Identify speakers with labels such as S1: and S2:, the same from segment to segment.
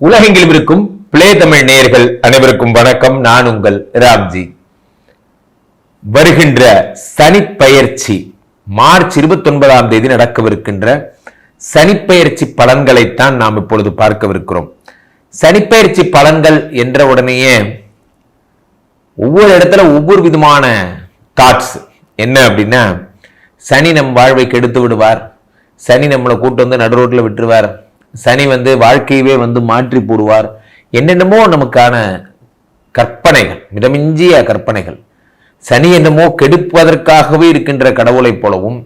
S1: உலகெங்கிலும் இருக்கும் பிளே தமிழ் நேயர்கள் அனைவருக்கும் வணக்கம். நான் உங்கள் ராம்ஜி. வருகின்ற சனிப்பெயர்ச்சி மார்ச் இருபத்தி ஒன்பதாம் தேதி நடக்கவிருக்கின்ற சனிப்பெயர்ச்சி பலன்களைத்தான் நாம் இப்பொழுது பார்க்கவிருக்கிறோம். சனிப்பெயர்ச்சி பலன்கள் என்ற உடனேயே ஒவ்வொரு இடத்துல ஒவ்வொரு விதமான தாட்ஸ் என்ன அப்படின்னா சனி நம் வாழ்வை கெடுத்து விடுவார். சனி நம்மளை கூட்டு வந்து நடு ரோட்டில் விட்டுருவார். சனி வந்து வாழ்க்கையவே வந்து மாற்றி போடுவார். என்னென்னமோ நமக்கான கற்பனைகள் மிதமிஞ்சிய கற்பனைகள். சனி என்னமோ கெடுப்பதற்காகவே இருக்கின்ற கடவுளைப் போலவும்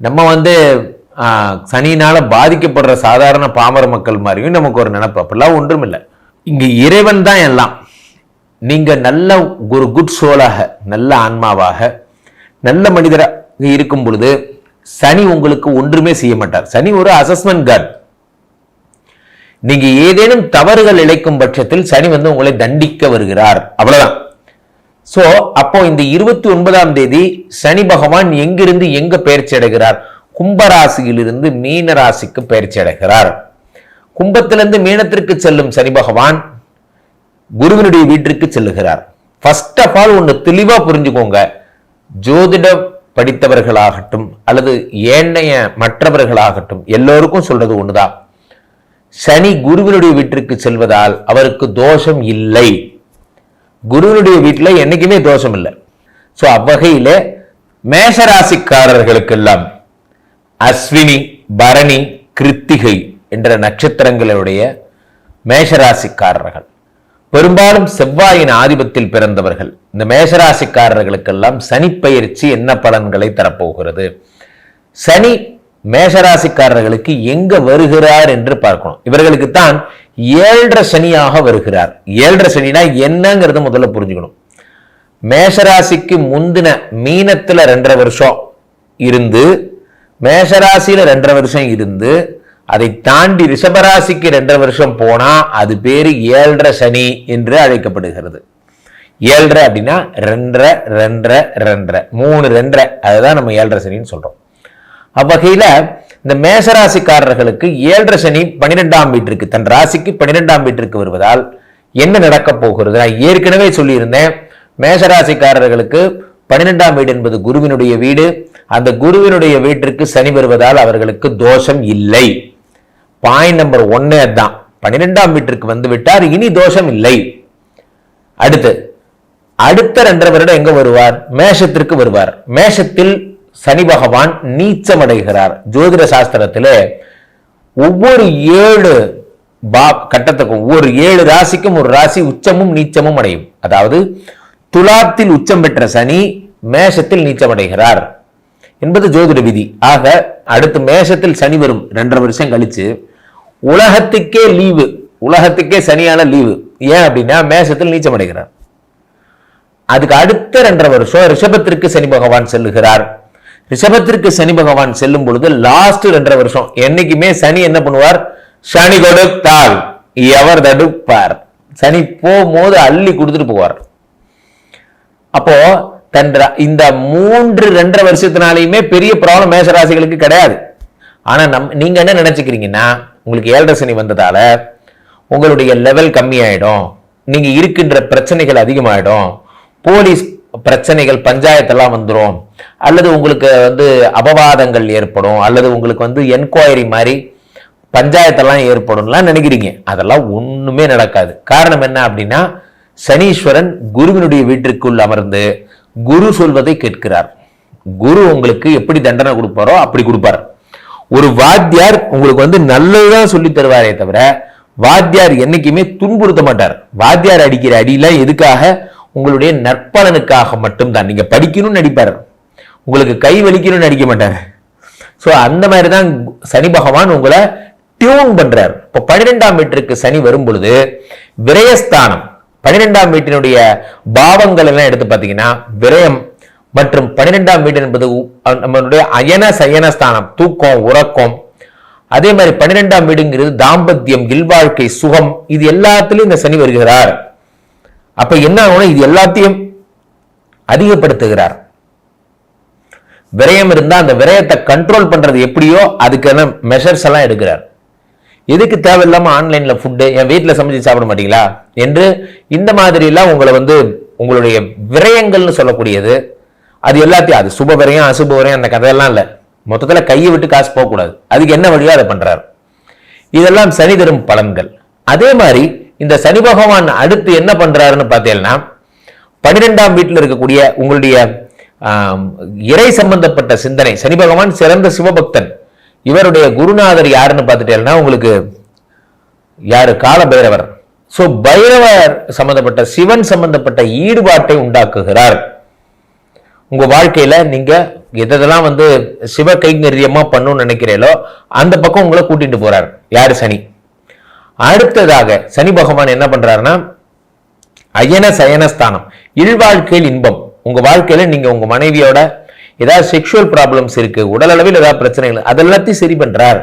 S1: நம்ம வந்து சனியினால் பாதிக்கப்படுற சாதாரண பாமர மக்கள் மாதிரியும் நமக்கு ஒரு நினப்பு. அப்படிலாம் ஒன்றும் இல்லை இங்கே இறைவன் தான் எல்லாம். நீங்கள் நல்ல ஒரு குட் சோலாக நல்ல ஆன்மாவாக நல்ல மனிதராக இருக்கும் பொழுது சனி உங்களுக்கு ஒன்றுமே செய்ய மாட்டார். சனி ஒரு அசஸ்மெண்ட் கார்டு நீங்க ஏதேனும் தவறுகள் இழைக்கும் பட்சத்தில் சனி வந்து உங்களை தண்டிக்க வருகிறார். அவ்வளவுதான். சோ அப்போ இந்த இருபத்தி ஒன்பதாம் தேதி சனி பகவான் எங்கிருந்து எங்க பயிற்சி அடைகிறார்? கும்பராசியிலிருந்து மீன ராசிக்கு பயிற்சி அடைகிறார். கும்பத்திலிருந்து மீனத்திற்கு செல்லும் சனி பகவான் குருவினுடைய வீட்டிற்கு செல்லுகிறார். ஃபர்ஸ்ட் ஆஃப் ஆல் ஒன்று தெளிவா புரிஞ்சுக்கோங்க. ஜோதிட படித்தவர்களாகட்டும் அல்லது ஏனைய மற்றவர்களாகட்டும் எல்லோருக்கும் சொல்றது ஒண்ணுதான். சனி குருவினுடைய வீட்டிற்கு செல்வதால் அவருக்கு தோஷம் இல்லை. குருவினுடைய வீட்டில் என்னைக்குமே தோஷம் இல்லை. ஸோ அவ்வகையில மேஷராசிக்காரர்களுக்கெல்லாம் அஸ்வினி பரணி கிருத்திகை என்ற நட்சத்திரங்களுடைய மேஷராசிக்காரர்கள் பெரும்பாலும் செவ்வாயின் ஆதிபத்தில் பிறந்தவர்கள் இந்த மேஷராசிக்காரர்களுக்கெல்லாம் சனி பயிற்சி என்ன பலன்களை தரப்போகிறது? சனி மேஷராசிக்காரர்களுக்கு எங்க வருகிறார் என்று பார்க்கணும். இவர்களுக்கு தான் ஏழரை சனியாக வருகிறார். ஏழரை சனினா என்னங்கிறத முதல்ல புரிஞ்சுக்கணும். மேஷராசிக்கு முந்தின மீனத்துல ரெண்டரை வருஷம் இருந்து மேஷராசியில ரெண்டரை வருஷம் இருந்து அதை தாண்டி ரிஷபராசிக்கு ரெண்டரை வருஷம் போனா அது பேரு ஏழரை சனி என்று அழைக்கப்படுகிறது. ஏழரை அப்படின்னா ரெண்டரை ரெண்டரை ரெண்டரை. மூணு ரெண்டரை. அதுதான் நம்ம ஏழரை சனின்னு சொல்றோம். அவ்வகையில இந்த மேசராசிக்காரர்களுக்கு ஏழரை சனி பன்னிரெண்டாம் வீட்டிற்கு தன் ராசிக்கு பன்னிரெண்டாம் வீட்டிற்கு வருவதால் என்ன நடக்கப் போகிறது? நான் ஏற்கனவே சொல்லியிருந்தேன் மேசராசிக்காரர்களுக்கு பன்னிரெண்டாம் வீடு என்பது குருவினுடைய வீடு. அந்த குருவினுடைய வீட்டிற்கு சனி வருவதால் அவர்களுக்கு தோஷம் இல்லை. பாயிண்ட் நம்பர் ஒன்னே தான் பன்னிரெண்டாம் வீட்டிற்கு வந்து விட்டார் இனி தோஷம் இல்லை. அடுத்து அடுத்த ரெண்டரை வருடம் எங்க வருவார்? மேஷத்திற்கு வருவார். மேஷத்தில் சனி பகவான் நீச்சமடைகிறார். ஜோதிட சாஸ்திரத்தில் ஒவ்வொரு ஏழு பா கட்டத்துக்கும் ஒவ்வொரு ஏழு ராசிக்கும் ஒரு ராசி உச்சமும் நீச்சமும் அடையும். அதாவது துலாத்தில் உச்சம் பெற்ற சனி மேஷத்தில் நீச்சமடைகிறார் என்பது ஜோதிட விதி. ஆக அடுத்து மேஷத்தில் சனி வரும். ரெண்டரை வருஷம் கழிச்சு உலகத்துக்கே லீவு. உலகத்துக்கே சனியான லீவு. ஏன் அப்படின்னா மேஷத்தில் நீச்சம் அடைகிறார் அதுக்கு அடுத்த ரெண்டரை வருஷம் ரிஷபத்திற்கு சனி பகவான் செல்லுகிறார். ரிஷபத்திற்கு சனி பகவான் செல்லும் பொழுது லாஸ்ட் ரெண்டரை வருஷம். என்னைக்குமே சனி என்ன பண்ணுவார்? சனி கொடுத்தால் எவர் தடுப்பார். சனி போகும்போது அள்ளி கொடுத்துட்டு போவார். அப்போ தன் இந்த மூன்று ரெண்டரை வருஷத்தினாலையுமே பெரிய ப்ராப்ளம் மேசராசிகளுக்கு கிடையாது. ஆனா நம் நீங்க என்ன நினைச்சுக்கிறீங்கன்னா உங்களுக்கு ஏழரை சனி வந்ததால உங்களுடைய லெவல் கம்மியாயிடும். நீங்க இருக்கின்ற பிரச்சனைகள் அதிகமாயிடும். போலீஸ் பிரச்சனைகள் பஞ்சாயத்தெல்லாம் வந்துடும் அல்லது உங்களுக்கு வந்து அபவாதங்கள் ஏற்படும். அல்லது உங்களுக்கு வந்து என்கொயரி மாதிரி பஞ்சாயத்தெல்லாம் ஏற்படும்லாம் நினைக்கிறீங்க. அதெல்லாம் ஒன்றுமே நடக்காது. காரணம் என்ன அப்படின்னா சனீஸ்வரன் குருவினுடைய வீட்டிற்குள் அமர்ந்து குரு சொல்வதை கேட்கிறார். குரு உங்களுக்கு எப்படி தண்டனை கொடுப்பாரோ அப்படி கொடுப்பார். ஒரு வாத்தியார் உங்களுக்கு வந்து நல்லதுதான் சொல்லி தருவாரே தவிர வாத்தியார் என்னைக்குமே துன்புறுத்த மாட்டார். வாத்தியார் அடிக்கிற அடியில எதுக்காக? உங்களுடைய நற்பலனுக்காக மட்டும்தான். நீங்கள் படிக்கணும்னு நடிப்பார். உங்களுக்கு கை வலிக்கணும்னு நடிக்க மாட்டார். ஸோ அந்த மாதிரி தான் சனி பகவான் உங்களை டியூன் பண்ணுறார் இப்போ பன்னிரெண்டாம் வீட்டிற்கு சனி வரும் பொழுது விரயஸ்தானம். பன்னிரெண்டாம் வீட்டினுடைய பாவங்கள் எல்லாம் எடுத்து பார்த்தீங்கன்னா விரயம் மற்றும் பன்னிரெண்டாம் வீடு என்பது உ- நம்மளுடைய அயன சயன ஸ்தானம் தூக்கம் உறக்கம். அதே மாதிரி பன்னிரெண்டாம் வீடுங்கிறது தாம்பத்தியம் இல்வாழ்க்கை சுகம் இது எல்லாத்துலேயும் இந்த சனி வருகிறார். அப்ப என்ன ஆகும் இது எல்லாத்தையும் அதிகப்படுத்துகிறார். விரயம் இருந்தா அந்த விரயத்தை கண்ட்ரோல் பண்றது எப்படியோ அதுக்கான மெஷர்ஸ் எல்லாம் எடுக்கிறார். எதுக்கு தேவையில்லாம ஆன்லைன்ல ஃபுட்டு என் வீட்டில் சமைச்சு சாப்பிட மாட்டீங்களா? என்று இந்த மாதிரிலாம் உங்களை வந்து உங்களுடைய விரயங்கள்னு சொல்லக்கூடியது. அது எல்லாத்தையும் அது சுப விரயம் அசுப விரயம் அந்த கதையெல்லாம் இல்லை. மொத்தத்துல கையை விட்டு காசு போகக்கூடாது. அதுக்கு என்ன வழியோ அதை பண்றாரு. இதெல்லாம் சனி தரும் பலன்கள். அதே மாதிரி இந்த சனி பகவான் அடுத்து என்ன பண்றாருன்னு பார்த்தீங்கன்னா பன்னிரெண்டாம் வீட்டில் இருக்கக்கூடிய உங்களுடைய இறை சம்பந்தப்பட்ட சிந்தனை சனி பகவான் சிறந்த சிவபக்தன் இவருடைய குருநாதர் யாருன்னு பார்த்துட்டேன்னா உங்களுக்கு யாரு? கால பைரவர் ஸோ பைரவர் சம்பந்தப்பட்ட சிவன் சம்பந்தப்பட்ட ஈடுபாட்டை உண்டாக்குகிறார். உங்க வாழ்க்கையில நீங்க எதெல்லாம் வந்து சிவ கைங்கரியமா பண்ணணும்னு நினைக்கிறீங்களோ அந்த பக்கம் உங்களை கூட்டிட்டு போறார். யாரு? சனி. அடுத்ததாக சனி பகவான் என்ன பண்றாருன்னா அயன சயனஸ்தானம் இல்வாழ்க்கையில் இன்பம். உங்க வாழ்க்கையில நீங்க உங்க மனைவியோட ஏதாவது செக்ஷுவல் ப்ராப்ளம்ஸ் இருக்கு உடல் அளவில் ஏதாவது பிரச்சனைகள் அதெல்லாத்தையும் சரி பண்றார்.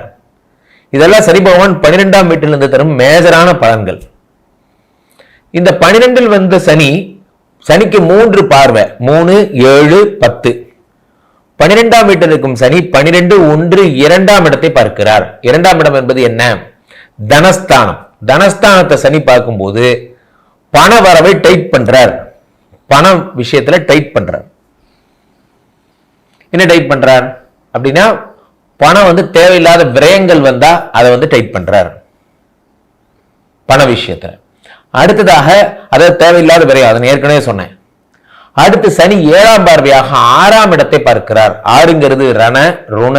S1: இதெல்லாம் சனி பகவான் பன்னிரெண்டாம் வீட்டிலிருந்து தரும் மேஜரான பலன்கள். இந்த பனிரெண்டில் வந்த சனி சனிக்கு மூன்று பார்வை மூணு ஏழு பத்து. பனிரெண்டாம் வீட்டில் இருக்கும் சனி பனிரெண்டு ஒன்று இரண்டாம் இடத்தை பார்க்கிறார். இரண்டாம் இடம் என்பது என்ன? தனஸ்தானம். தனஸ்தானத்தை சனி பார்க்கும்போது பண வரவை டைட் பண்றார். பண விஷயத்துல டைட் பண்றார். என்ன டைட் பண்றார்? அப்படின்னா பணம் வந்து தேவையில்லாத விரயங்கள் வந்தா அதை வந்து டைட் பண்றார். பண விஷயத்துல. அடுத்ததாக அதை தேவையில்லாத விரயம் அதை ஏற்கனவே சொன்னேன். அடுத்து சனி ஏழாம் பார்வையாக ஆறாம் இடத்தை பார்க்கிறார். ஆறுங்கிறது ரண ருண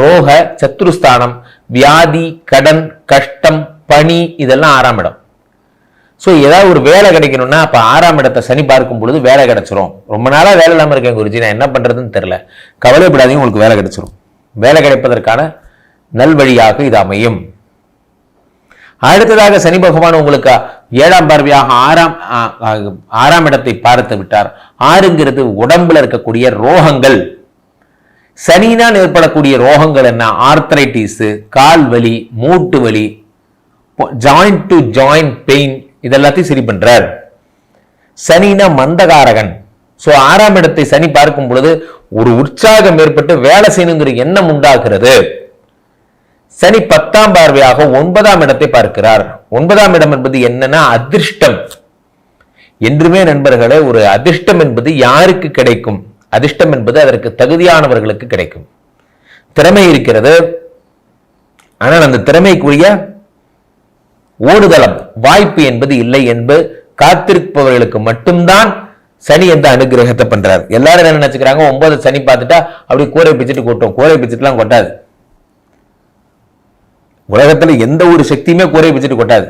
S1: ரோக சத்ருஸ்தானம் வியாதி கடன் கஷ்டம் பணி இதெல்லாம் ஆறாம் இடம். ஸோ ஏதாவது ஒரு வேலை கிடைக்கணும்னா அப்போ ஆறாம் இடத்தை சனி பார்க்கும் பொழுது வேலை கிடைச்சிரும். ரொம்ப நாளாக வேலை இல்லாமல் இருக்கேன் குருஜி நான் என்ன பண்ணுறதுன்னு தெரில கவலைப்படாதீங்க உங்களுக்கு வேலை கிடைச்சிரும். வேலை கிடைப்பதற்கான நல்வழியாக இது அமையும். அடுத்ததாக சனி பகவான் உங்களுக்கு ஏழாம் பார்வையாக ஆறாம் ஆறாம் இடத்தை பார்த்து விட்டார். ஆறுங்கிறது உடம்புல இருக்கக்கூடிய ரோகங்கள். சனினால் ஏற்படக்கூடிய ரோகங்கள் என்ன? ஆர்த்தரைட்டிஸ் கால் வலி மூட்டு வலி ஜாயிண்ட் டு ஜாயிண்ட் பெயின் இதெல்லாத்தையும் சரி பண்றார். சனினா மந்தகாரகன். சோ ஆறாம் இடத்தை சனி பார்க்கும் பொழுது ஒரு உற்சாகம் ஏற்பட்டு வேலை செய்யணுங்கிற எண்ணம் உண்டாகிறது. சனி பத்தாம் பார்வையாக ஒன்பதாம் இடத்தை பார்க்கிறார். ஒன்பதாம் இடம் என்பது என்னன்னா அதிர்ஷ்டம். என்றுமே நண்பர்களே ஒரு அதிர்ஷ்டம் என்பது யாருக்கு கிடைக்கும்? அதிர்ஷ்டம் என்பது அதற்கு தகுதியானவர்களுக்கு கிடைக்கும். திறமை இருக்கிறது. ஆனால் அந்த திறமைக்குரிய ஓடுதளம் வாய்ப்பு என்பது இல்லை என்பது காத்திருப்பவர்களுக்கு மட்டும்தான் சனி எந்த அனுகிரகத்தை பண்றாரு. எல்லாரும் என்ன நினைச்சுக்கிறாங்க? ஒன்பது சனி பார்த்துட்டா அப்படி கூரை பிச்சுட்டு கொட்டும். கூரை பிச்சுட்டுலாம் கொட்டாது. உலகத்துல எந்த ஒரு சக்தியுமே கூரை பிச்சுட்டு கொட்டாது.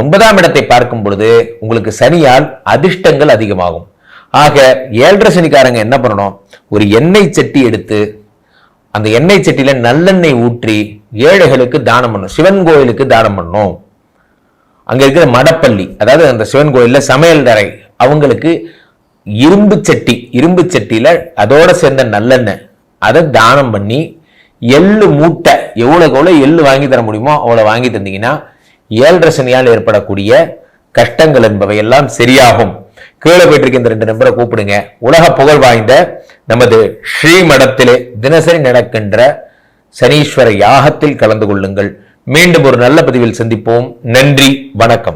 S1: ஒன்பதாம் இடத்தை பார்க்கும் பொழுது உங்களுக்கு சனியால் அதிர்ஷ்டங்கள் அதிகமாகும். ஆக ஏழரை சனிக்காரங்க என்ன பண்ணணும்? ஒரு எண்ணெய் சட்டி எடுத்து அந்த எண்ணெய் சட்டியில் நல்லெண்ணெய் ஊற்றி ஏழைகளுக்கு தானம் பண்ணணும். சிவன் கோயிலுக்கு தானம் பண்ணணும். அங்கே இருக்கிற மடப்பள்ளி அதாவது அந்த சிவன் கோயிலில் சமையல் அறை அவங்களுக்கு இரும்பு சட்டி இரும்பு சட்டியில அதோட சேர்ந்த நல்லெண்ணெய் அதை தானம் பண்ணி எள்ளு மூட்டை எவ்வளோக்கு எவ்வளோ எள்ளு வாங்கி தர முடியுமோ அவ்வளோ வாங்கி தந்தீங்கன்னா ஏழரை சனியால் ஏற்படக்கூடிய கஷ்டங்கள் என்பவை எல்லாம் சரியாகும். கீழே போயிட்டு இந்த ரெண்டு நம்பரை கூப்பிடுங்க. உலக புகழ் வாய்ந்த நமது ஸ்ரீமடத்திலே தினசரி நடக்கின்ற சனீஸ்வர யாகத்தில் கலந்து கொள்ளுங்கள். மீண்டும் ஒரு நல்ல பதிவில் சந்திப்போம். நன்றி வணக்கம்.